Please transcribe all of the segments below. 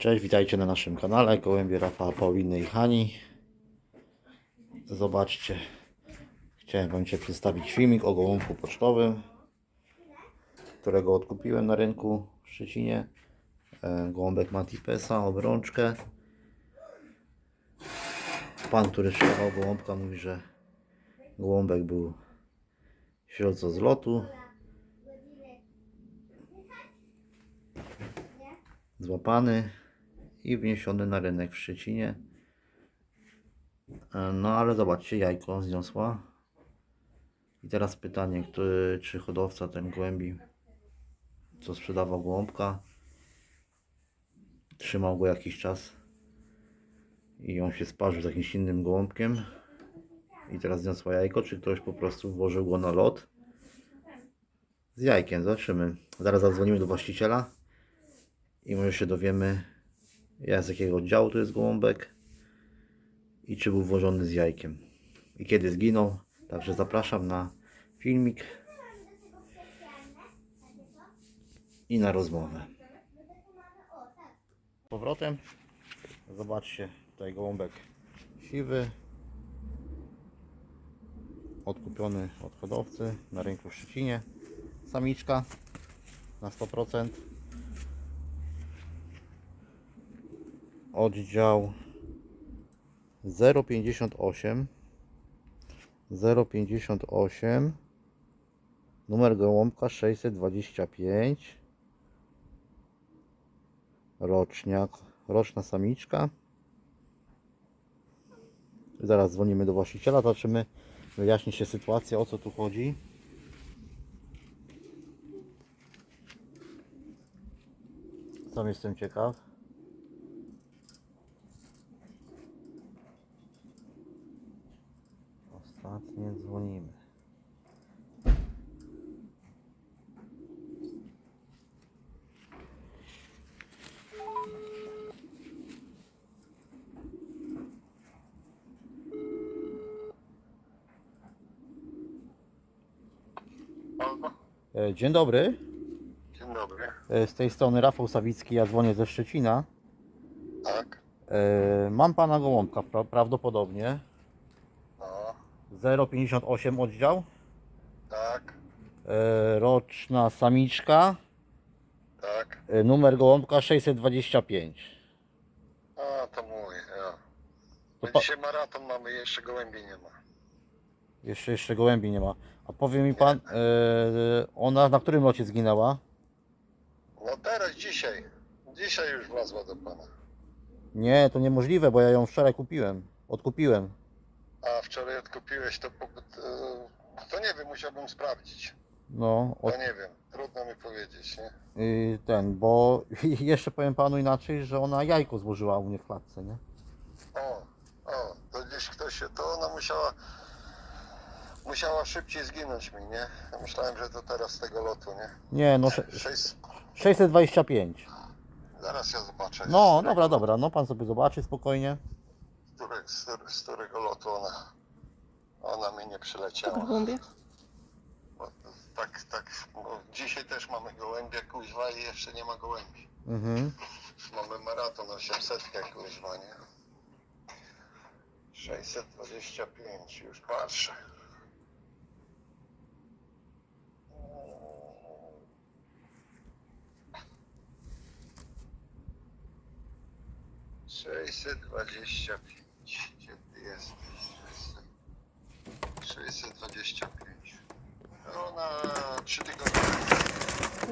Cześć, witajcie na naszym kanale Gołębie Rafała Pauliny i Hani. Zobaczcie, chciałem Wam przedstawić filmik o gołąbku pocztowym, którego odkupiłem na rynku w Szczecinie. E, Gołąbek Matipesa, obrączkę. Pan, który sprzedawał gołąbka mówi, że gołąbek był środco z lotu. złapany i wniesiony na rynek w Szczecinie. E, No ale zobaczcie, jajko zniosła. I teraz pytanie, który, czy hodowca ten głębi, co sprzedawał gołąbka, trzymał go jakiś czas i on się sparzył z jakimś innym gołąbkiem i teraz zniosła jajko, czy ktoś po prostu włożył go na lot z jajkiem, zobaczymy. Zaraz zadzwonimy do właściciela i może się dowiemy z jakiego oddziału to jest gołąbek? I czy był włożony z jajkiem? I kiedy zginął. Także zapraszam na filmik i na rozmowę. Powrotem. Zobaczcie tutaj gołąbek siwy. Odkupiony od hodowcy na rynku w Szczecinie. Samiczka na 100% oddział 058 058 numer gołąbka 625 roczniak roczna samiczka. Zaraz dzwonimy do właściciela zobaczymy wyjaśni się sytuacja o co tu chodzi. Sam jestem ciekaw Ostatnie dzwonimy. E, Dzień dobry. Dzień dobry. E, Z tej strony Rafał Sawicki, ja dzwonię ze Szczecina. Tak. E, Mam pana gołąbka pra- prawdopodobnie. No, 058 oddział. tak, E, Roczna samiczka. tak. E, Numer gołąbka 625. A, to mój, ja. To pa- dzisiaj maraton mamy, jeszcze gołębi nie ma. Jeszcze, jeszcze gołębi nie ma. A powie mi pan, e, ona na którym locie zginęła? No teraz, dzisiaj. Dzisiaj już wlazła do pana. Nie, to niemożliwe, bo ja ją wczoraj kupiłem. Odkupiłem. Wczoraj odkupiłeś to, po- to, nie wiem, musiałbym sprawdzić. No, od, To nie wiem, trudno mi powiedzieć, nie? ten, bo jeszcze powiem panu inaczej, że ona jajko złożyła u mnie w klatce, nie? O, o, to gdzieś ktoś się, to ona musiała, musiała szybciej zginąć mi, nie? Ja myślałem, że to teraz z tego lotu, nie? Nie, no sze- Sześć, 625. zaraz ja zobaczę. No, dobra, dobra, no pan sobie zobaczy spokojnie. Z, którego- z którego lotu ona, ona mi nie przyleciała. Pokaż gołębie. Bo tak, tak, bo dzisiaj też mamy gołębie, kuźwa i jeszcze nie ma gołębi. Mhm. Mamy maraton 800, kuźwa, nie? 625, już patrzę. Sześćset dwadzieścia pięć. Gdzie ty jesteś? Sześćset dwadzieścia pięć. No na trzy tygodnie.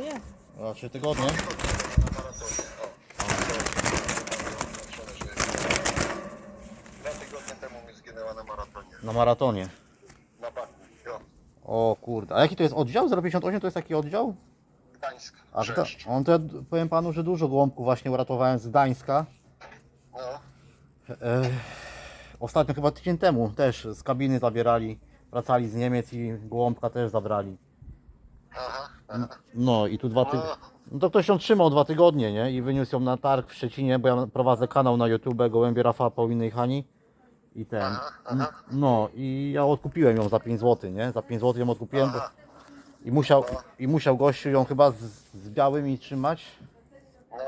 Nie. A trzy tygodnie? Na maratonie. O. Dwa tygodnie temu mi zginęła na maratonie. Na maratonie. Na Baku. Jo. O kurde, a jaki to jest oddział? 058 to jest taki oddział? Gdańsk. A to, on to ja powiem panu, że dużo gołąbków właśnie uratowałem z Gdańska. No. E, ostatnio chyba tydzień temu też z kabiny zabierali, wracali z Niemiec i gołąbka też zabrali. Aha. aha. No i tu dwa tygodnie. No, to ktoś ją trzymał dwa tygodnie, nie? I wyniósł ją na targ w Szczecinie, bo ja prowadzę kanał na YouTube Gołębie Rafała Pauliny i Hani. I ten. Aha, aha. No i ja odkupiłem ją za 5 zł, nie? Za 5 zł ją odkupiłem. Aha. I musiał, I musiał gościu ją chyba z, z białymi trzymać. no.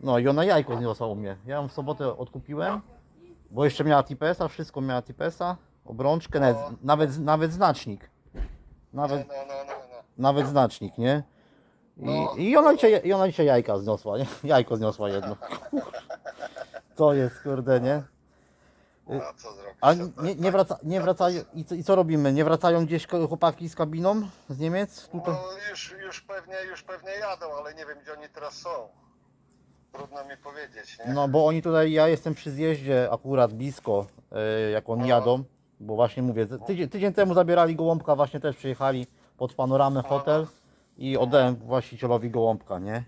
No i ona jajko zniosła u mnie. Ja ją w sobotę odkupiłem, bo jeszcze miała tipesa, wszystko miała tipesa, obrączkę, nawet, nawet, nawet znacznik. Nawet, No, no, no, no. nawet znacznik, nie? I, No. i, ona dzisiaj, I ona dzisiaj jajka zniosła, nie? Jajko zniosła jedno. To jest, kurde, nie? No, co zrobić? A to- nie, nie, tak- wraca, nie wracają, i co, i co robimy? Nie wracają gdzieś chłopaki z kabiną z Niemiec? Tutaj? No już, już, pewnie, już pewnie jadą, ale nie wiem gdzie oni teraz są. Trudno mi powiedzieć, nie? No bo oni tutaj, ja jestem przy zjeździe akurat blisko, e, jak oni No. jadą, bo właśnie mówię, tydzień, tydzień temu zabierali gołąbka, właśnie też przyjechali pod panoramę hotel i oddałem właścicielowi gołąbka, nie?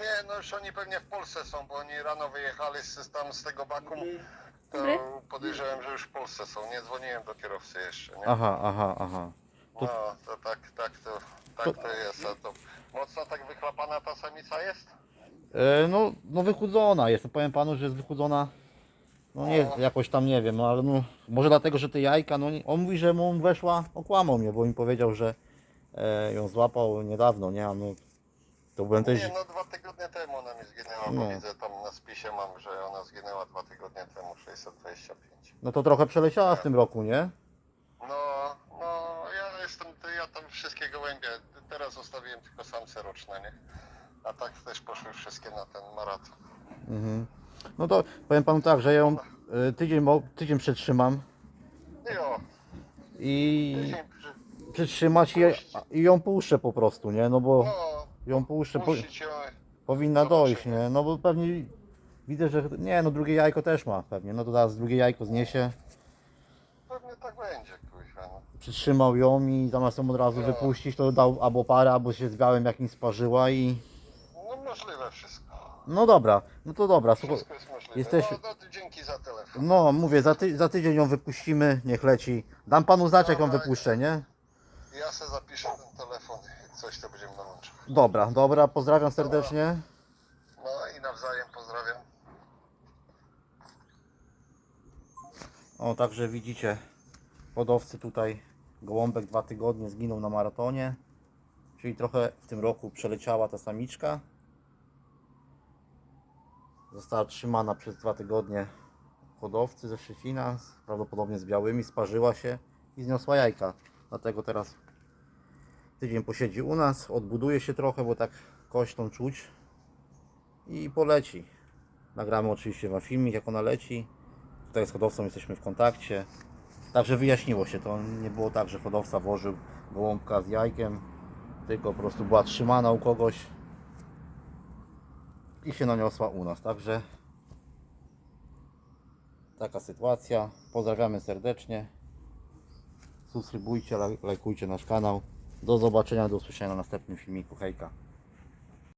Nie, no już oni pewnie w Polsce są, bo oni rano wyjechali z, tam z tego Bakum. To Dobry. podejrzewam, że już w Polsce są. Nie dzwoniłem do kierowcy jeszcze, nie? Aha, aha, aha. No, to tak, tak to, tak to jest. A to mocno tak wychlapana ta samica jest? E, no, no wychudzona jest, powiem panu, że jest wychudzona, no nie, jakoś tam nie wiem, no ale no, może dlatego, że te jajka, no on mówi, że mu weszła, okłamał mnie, bo mi powiedział, że e, ją złapał niedawno, nie, a no, to byłem też... Nie, no dwa tygodnie temu ona mi zginęła, No. bo widzę tam na spisie mam, że ona zginęła dwa tygodnie temu, 625. No to trochę przeleciała w tym roku, nie? No, no, ja jestem, to ja tam wszystkie gołębie, teraz zostawiłem tylko samce roczne, nie? A tak też poszły wszystkie na ten maraton. Mhm. No to powiem panu tak, że ją y, tydzień, mo- tydzień przetrzymam Jo, i tydzień przy... przytrzymać je, i ją puszczę po prostu, nie? No bo ją puszczę, po, puścić ją, powinna Zobaczymy. dojść, nie? No bo pewnie widzę, że nie, no drugie jajko też ma pewnie, no to zaraz drugie jajko zniesie. pewnie tak będzie, kuźwa, no. Przytrzymał ją i zamiast ją od razu wypuścić, to dał albo parę, albo się z białym jakimś sparzyła i... No możliwe wszystko. No dobra, no to dobra, słuchaj. Wszystko jest możliwe. Jesteś- No, no to dzięki za telefon. No mówię, za, ty, za tydzień ją wypuścimy, niech leci. Dam panu znać, jak ją Dobra. wypuszczę, nie? Ja se zapiszę ten telefon, jak coś to będziemy nałączać. Dobra, dobra, pozdrawiam serdecznie. No i nawzajem pozdrawiam. O, także widzicie, hodowcy tutaj, gołąbek dwa tygodnie zginął na maratonie, czyli trochę w tym roku przeleciała ta samiczka. Została trzymana przez dwa tygodnie hodowcy ze Szczecina, prawdopodobnie z białymi, sparzyła się i zniosła jajka. Dlatego teraz tydzień posiedzi u nas, odbuduje się trochę, bo tak kośną czuć i poleci. Nagramy oczywiście Wam filmik, jak ona leci. Tutaj z hodowcą jesteśmy w kontakcie. Także wyjaśniło się to. Nie było tak, że hodowca włożył gołąbka z jajkiem, tylko po prostu była trzymana u kogoś i się naniosła u nas. Także taka sytuacja. Pozdrawiamy serdecznie. Subskrybujcie, laj- lajkujcie nasz kanał. Do zobaczenia, do usłyszenia na następnym filmiku. Hejka.